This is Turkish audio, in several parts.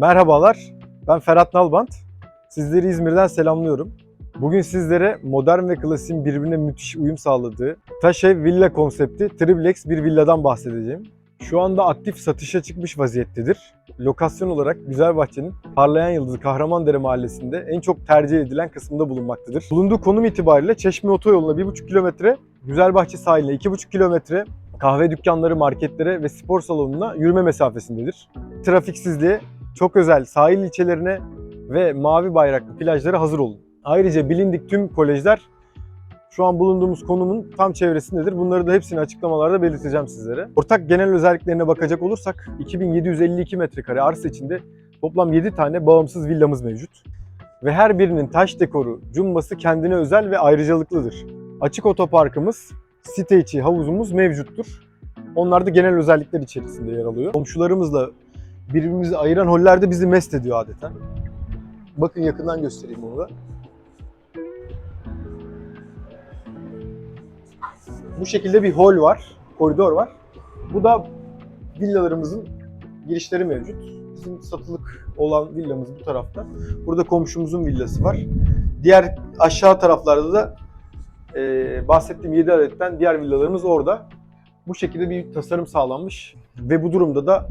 Merhabalar, ben Ferhat Nalbant. Sizleri İzmir'den selamlıyorum. Bugün sizlere modern ve klasiğin birbirine müthiş uyum sağladığı taş ev villa konsepti triplex bir villadan bahsedeceğim. Şu anda aktif satışa çıkmış vaziyettedir. Lokasyon olarak Güzelbahçe'nin Parlayan Yıldızı Kahramandere Mahallesi'nde en çok tercih edilen kısımda bulunmaktadır. Bulunduğu konum itibariyle Çeşme Otoyolu'na 1,5 kilometre, Güzelbahçe sahiline 2,5 kilometre, kahve dükkanları, marketlere ve spor salonuna yürüme mesafesindedir. Trafiksizliğe, çok özel sahil ilçelerine ve mavi bayraklı plajlara hazır olun. Ayrıca bilindik tüm kolejler şu an bulunduğumuz konumun tam çevresindedir. Bunları da hepsini açıklamalarda belirteceğim sizlere. Ortak genel özelliklerine bakacak olursak 2752 metrekare arsa içinde toplam 7 tane bağımsız villamız mevcut. Ve her birinin taş dekoru, cumbası kendine özel ve ayrıcalıklıdır. Açık otoparkımız, site içi havuzumuz mevcuttur. Onlar da genel özellikler içerisinde yer alıyor. Komşularımızla birbirimizi ayıran holler de bizi mest ediyor adeta. Bakın yakından göstereyim onu da. Bu şekilde bir hol var, koridor var. Bu da villalarımızın girişleri mevcut. Bizim satılık olan villamız bu tarafta. Burada komşumuzun villası var. Diğer aşağı taraflarda da e, bahsettiğim 7 adetten diğer villalarımız orada. Bu şekilde bir tasarım sağlanmış ve bu durumda da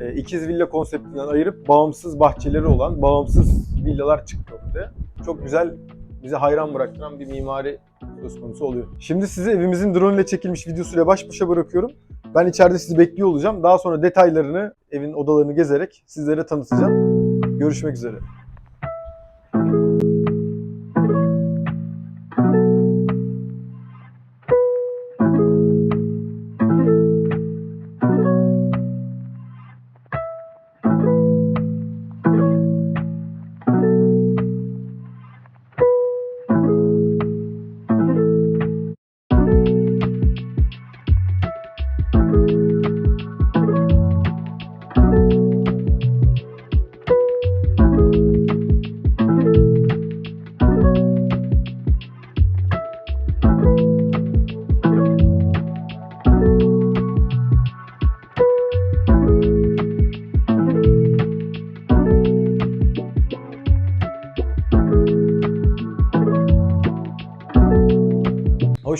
e, ikiz villa konseptinden ayırıp bağımsız bahçeleri olan bağımsız villalar çıktı ortaya. Çok güzel, bize hayran bıraktıran bir mimari söz konusu oluyor. Şimdi sizi evimizin drone ile çekilmiş videosuyla baş başa bırakıyorum. Ben içeride sizi bekliyor olacağım. Daha sonra detaylarını, evin odalarını gezerek sizlere tanıtacağım. Görüşmek üzere.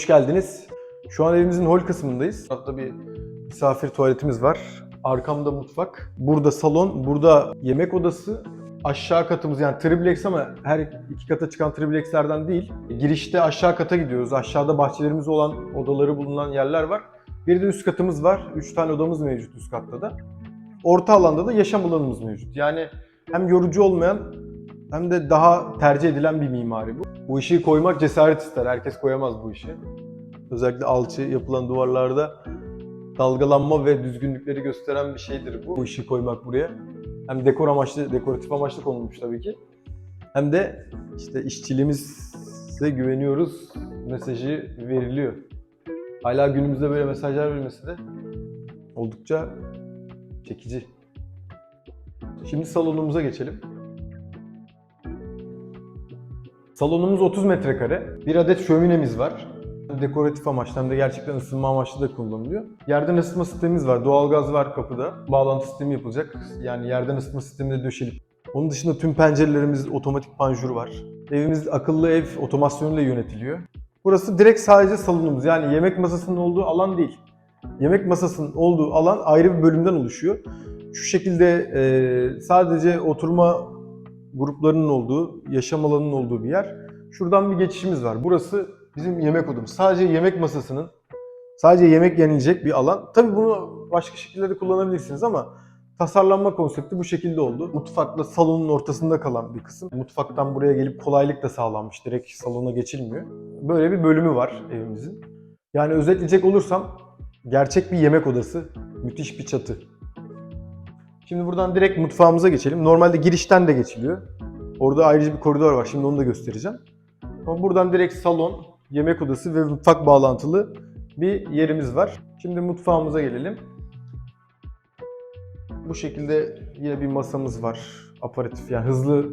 Hoş geldiniz. Şu an evimizin hol kısmındayız. Hatta bir misafir tuvaletimiz var. Arkamda mutfak. Burada salon, burada yemek odası. Aşağı katımız yani triplex ama her iki kata çıkan triplexlerden değil. Girişte aşağı kata gidiyoruz. Aşağıda bahçelerimiz olan odaları bulunan yerler var. Bir de üst katımız var. Üç tane odamız mevcut üst katta da. Orta alanda da yaşam alanımız mevcut. Yani hem yorucu olmayan hem de daha tercih edilen bir mimari bu. Bu işi koymak cesaret ister. Herkes koyamaz bu işi. Özellikle alçı yapılan duvarlarda dalgalanma ve düzgünlükleri gösteren bir şeydir bu. Bu işi koymak buraya. Hem dekor amaçlı, dekoratif amaçlı konulmuş tabii ki. Hem de işte işçiliğimize güveniyoruz mesajı veriliyor. Hala günümüzde böyle mesajlar verilmesi de oldukça çekici. Şimdi salonumuza geçelim. Salonumuz 30 metrekare. Bir adet şöminemiz var. Dekoratif amaçlı hem de gerçekten ısınma amaçlı da kullanılıyor. Yerden ısıtma sistemimiz var. Doğalgaz var kapıda. Bağlantı sistemi yapılacak. Yani yerden ısıtma sistemi de döşelip. Onun dışında tüm pencerelerimiz otomatik panjur var. Evimiz akıllı ev otomasyonuyla yönetiliyor. Burası direkt sadece salonumuz. Yani yemek masasının olduğu alan değil. Yemek masasının olduğu alan ayrı bir bölümden oluşuyor. Şu şekilde sadece oturma gruplarının olduğu, yaşam alanının olduğu bir yer. Şuradan bir geçişimiz var. Burası bizim yemek odamız. Sadece yemek masasının, sadece yemek yenilecek bir alan. Tabii bunu başka şekillerde kullanabilirsiniz ama tasarlanma konsepti bu şekilde oldu. Mutfakla salonun ortasında kalan bir kısım. Mutfaktan buraya gelip kolaylık da sağlanmış. Direkt salona geçilmiyor. Böyle bir bölümü var evimizin. Yani özetleyecek olursam gerçek bir yemek odası, müthiş bir çatı. Şimdi buradan direkt mutfağımıza geçelim. Normalde girişten de geçiliyor. Orada ayrıca bir koridor var. Şimdi onu da göstereceğim. Ama buradan direkt salon, yemek odası ve mutfak bağlantılı bir yerimiz var. Şimdi mutfağımıza gelelim. Bu şekilde yine bir masamız var. Aparatif yani hızlı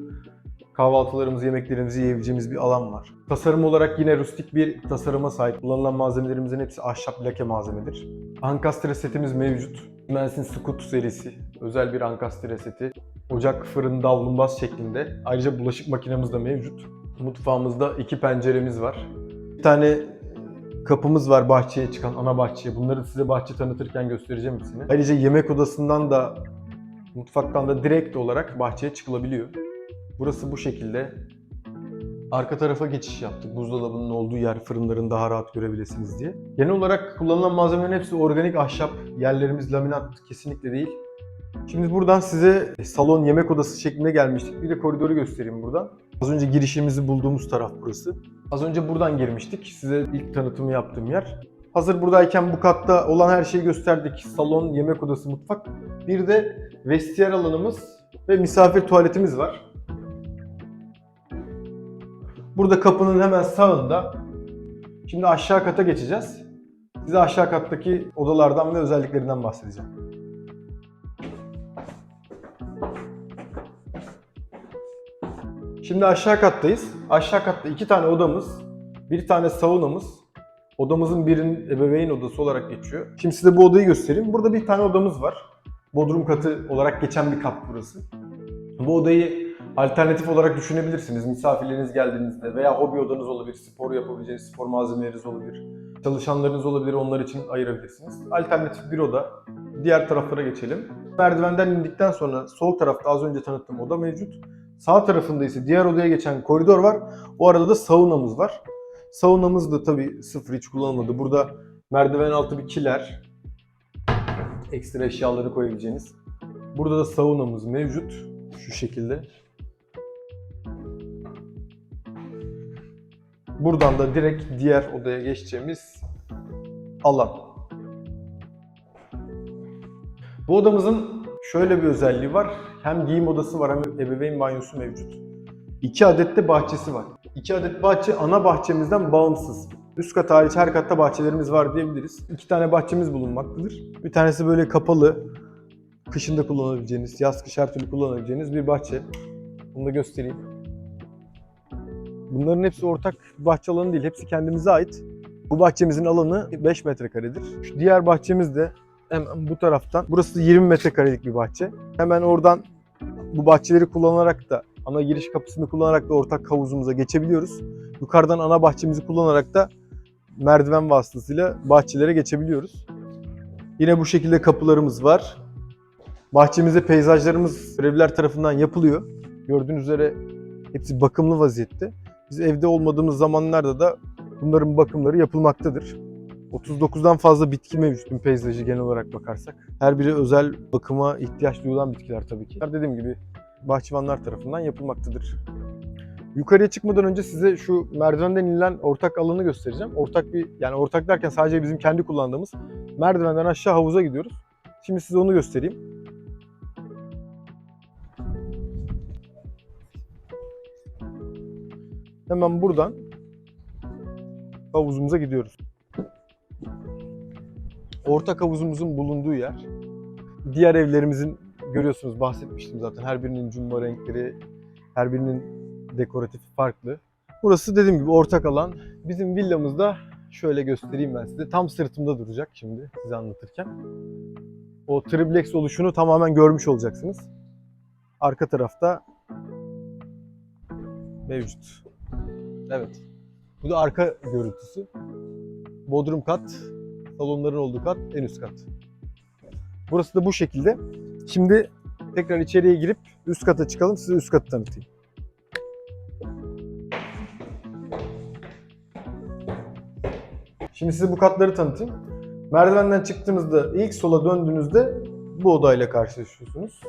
kahvaltılarımızı, yemeklerimizi yiyebileceğimiz bir alan var. Tasarım olarak yine rustik bir tasarıma sahip. Kullanılan malzemelerimizin hepsi ahşap lake malzemedir. Ankastre setimiz mevcut. Siemens'in Scoot serisi. Özel bir ankastre seti. Ocak, fırın, davlumbaz şeklinde. Ayrıca bulaşık makinemiz de mevcut. Mutfağımızda iki penceremiz var. Bir tane kapımız var bahçeye çıkan, ana bahçeye. Bunları size bahçe tanıtırken göstereceğim hepsini. Ayrıca yemek odasından da, mutfaktan da direkt olarak bahçeye çıkılabiliyor. Burası bu şekilde. Arka tarafa geçiş yaptık. Buzdolabının olduğu yer, fırınların daha rahat görebilirsiniz diye. Genel olarak kullanılan malzemelerin hepsi organik ahşap. Yerlerimiz laminat kesinlikle değil. Şimdi buradan size salon yemek odası şeklinde gelmiştik. Bir de koridoru göstereyim buradan. Az önce girişimizi bulduğumuz taraf burası. Az önce buradan girmiştik. Size ilk tanıtımı yaptığım yer. Hazır buradayken bu katta olan her şeyi gösterdik. Salon, yemek odası, mutfak. Bir de vestiyer alanımız ve misafir tuvaletimiz var. Burada kapının hemen sağında. Şimdi aşağı kata geçeceğiz. Size aşağı kattaki odalardan ve özelliklerinden bahsedeceğim. Şimdi aşağı kattayız. Aşağı katta iki tane odamız, bir tane saunamız. Odamızın birinin ebeveyn odası olarak geçiyor. Şimdi size bu odayı göstereyim. Burada bir tane odamız var. Bodrum katı olarak geçen bir kat burası. Bu odayı alternatif olarak düşünebilirsiniz. Misafirleriniz geldiğinizde veya hobi odanız olabilir, spor yapabileceğiniz spor malzemeleriniz olabilir. Çalışanlarınız olabilir, onlar için ayırabilirsiniz. Alternatif bir oda. Diğer taraflara geçelim. Merdivenden indikten sonra sol tarafta az önce tanıttığım oda mevcut. Sağ tarafında ise diğer odaya geçen koridor var. O arada da saunamız var. Saunamız da tabii sıfır hiç kullanılmadı. Burada merdiven altı bir kiler. Ekstra eşyaları koyabileceğiniz. Burada da saunamız mevcut. Şu şekilde. Buradan da direkt diğer odaya geçeceğimiz alan. Bu odamızın şöyle bir özelliği var. Hem giyim odası var hem ebeveyn banyosu mevcut. İki adet de bahçesi var. İki adet bahçe ana bahçemizden bağımsız. Üst kat hariç her katta bahçelerimiz var diyebiliriz. İki tane bahçemiz bulunmaktadır. Bir tanesi böyle kapalı, kışında kullanabileceğiniz, yaz kış her türlü kullanabileceğiniz bir bahçe. Bunu da göstereyim. Bunların hepsi ortak bahçe alanı değil, hepsi kendimize ait. Bu bahçemizin alanı 5 metrekaredir. Şu diğer bahçemiz de hemen bu taraftan. Burası 20 metrekarelik bir bahçe. Hemen oradan bu bahçeleri kullanarak da ana giriş kapısını kullanarak da ortak havuzumuza geçebiliyoruz. Yukarıdan ana bahçemizi kullanarak da merdiven vasıtasıyla bahçelere geçebiliyoruz. Yine bu şekilde kapılarımız var. Bahçemizde peyzajlarımız görevliler tarafından yapılıyor. Gördüğünüz üzere hepsi bakımlı vaziyette. Biz evde olmadığımız zamanlarda da bunların bakımları yapılmaktadır. 39'dan fazla bitki mevcut peyzajı genel olarak bakarsak. Her biri özel bakıma ihtiyaç duyulan bitkiler tabii ki. Dediğim gibi bahçıvanlar tarafından yapılmaktadır. Yukarıya çıkmadan önce size şu merdivenden inilen ortak alanı göstereceğim. Ortak bir yani ortak derken sadece bizim kendi kullandığımız merdivenden aşağı havuza gidiyoruz. Şimdi size onu göstereyim. Hemen buradan havuzumuza gidiyoruz. Ortak havuzumuzun bulunduğu yer. Diğer evlerimizin görüyorsunuz bahsetmiştim zaten. Her birinin cumba renkleri, her birinin dekoratif farklı. Burası dediğim gibi ortak alan. Bizim villamızda şöyle göstereyim ben size. Tam sırtımda duracak şimdi size anlatırken. O triplex oluşunu tamamen görmüş olacaksınız. Arka tarafta mevcut. Evet. Bu da arka görüntüsü. Bodrum kat, salonların olduğu kat, en üst kat. Burası da bu şekilde. Şimdi tekrar içeriye girip üst kata çıkalım. Size üst katı tanıtayım. Şimdi size bu katları tanıtayım. Merdivenden çıktığınızda ilk sola döndüğünüzde bu odayla karşılaşıyorsunuz.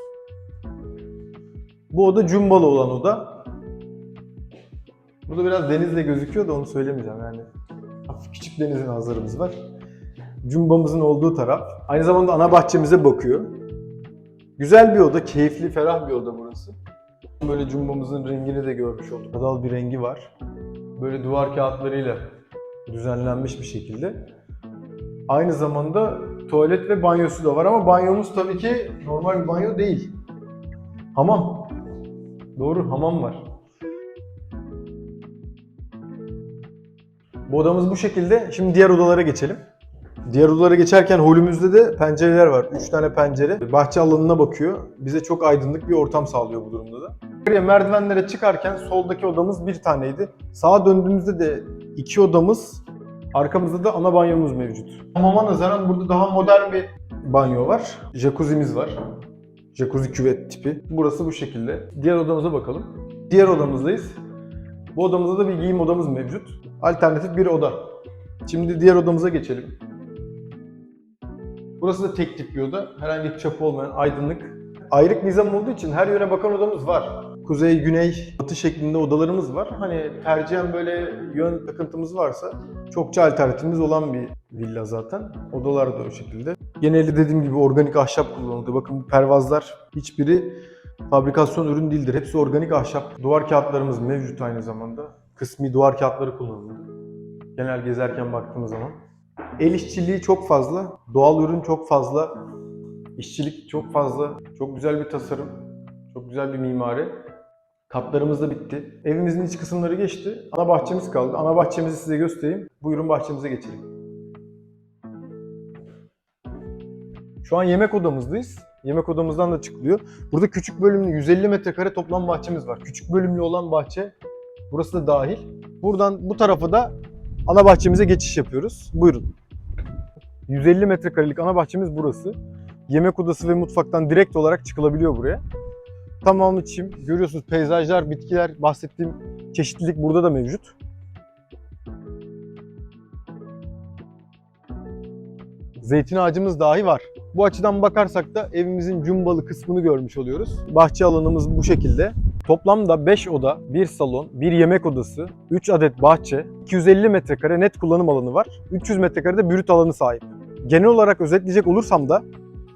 Bu oda cumbalı olan oda. Burada biraz denizle gözüküyor da onu söylemeyeceğim yani. Hafif küçük deniz manzaramız var. Cumbamızın olduğu taraf. Aynı zamanda ana bahçemize bakıyor. Güzel bir oda, keyifli, ferah bir oda burası. Böyle cumbamızın rengini de görmüş olduk. Adal bir rengi var. Böyle duvar kağıtlarıyla düzenlenmiş bir şekilde. Aynı zamanda tuvalet ve banyosu da var ama banyomuz tabii ki normal bir banyo değil. Hamam. Doğru, hamam var. Bu odamız bu şekilde. Şimdi diğer odalara geçelim. Diğer odalara geçerken holümüzde de pencereler var. 3 tane pencere. Bahçe alanına bakıyor. Bize çok aydınlık bir ortam sağlıyor bu durumda da. Buraya merdivenlere çıkarken soldaki odamız bir taneydi. Sağa döndüğümüzde de iki odamız, arkamızda da ana banyomuz mevcut. Hamama nazaran burada daha modern bir banyo var. Jacuzzi'miz var. Jacuzzi küvet tipi. Burası bu şekilde. Diğer odamıza bakalım. Diğer odamızdayız. Bu odamızda da bir giyim odamız mevcut. Alternatif bir oda. Şimdi diğer odamıza geçelim. Burası da tek tip bir oda. Herhangi bir çapı olmayan aydınlık. Ayrık nizam olduğu için her yöne bakan odamız var. Kuzey, güney, batı şeklinde odalarımız var. Hani tercihen böyle yön takıntımız varsa çokça alternatifimiz olan bir villa zaten. Odalar da o şekilde. Genelde dediğim gibi organik ahşap kullanıldı. Bakın bu pervazlar hiçbiri fabrikasyon ürün değildir. Hepsi organik ahşap. Duvar kağıtlarımız mevcut aynı zamanda. Kısmi duvar kağıtları kullanıldı. Genel gezerken baktığımız zaman. El işçiliği çok fazla, doğal ürün çok fazla, işçilik çok fazla, çok güzel bir tasarım, çok güzel bir mimari. Katlarımız da bitti. Evimizin iç kısımları geçti. Ana bahçemiz kaldı. Ana bahçemizi size göstereyim. Buyurun bahçemize geçelim. Şu an yemek odamızdayız. Yemek odamızdan da çıkılıyor. Burada küçük bölümlü 150 metrekare toplam bahçemiz var. Küçük bölümlü olan bahçe burası da dahil. Buradan bu tarafa da ana bahçemize geçiş yapıyoruz. Buyurun. 150 metrekarelik ana bahçemiz burası. Yemek odası ve mutfaktan direkt olarak çıkılabiliyor buraya. Tamamı çim. Görüyorsunuz peyzajlar, bitkiler, bahsettiğim çeşitlilik burada da mevcut. Zeytin ağacımız dahi var. Bu açıdan bakarsak da evimizin cumbalı kısmını görmüş oluyoruz. Bahçe alanımız bu şekilde. Toplamda 5 oda, 1 salon, 1 yemek odası, 3 adet bahçe, 250 metrekare net kullanım alanı var. 300 metrekare de brüt alanı sahip. Genel olarak özetleyecek olursam da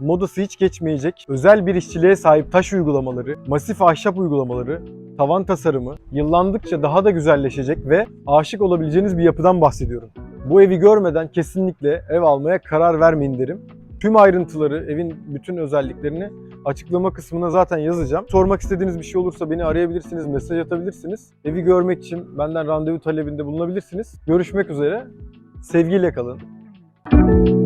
modası hiç geçmeyecek, özel bir işçiliğe sahip taş uygulamaları, masif ahşap uygulamaları, tavan tasarımı, yıllandıkça daha da güzelleşecek ve aşık olabileceğiniz bir yapıdan bahsediyorum. Bu evi görmeden kesinlikle ev almaya karar vermeyin derim. Tüm ayrıntıları, evin bütün özelliklerini açıklama kısmına zaten yazacağım. Sormak istediğiniz bir şey olursa beni arayabilirsiniz, mesaj atabilirsiniz. Evi görmek için benden randevu talebinde bulunabilirsiniz. Görüşmek üzere. Sevgiyle kalın.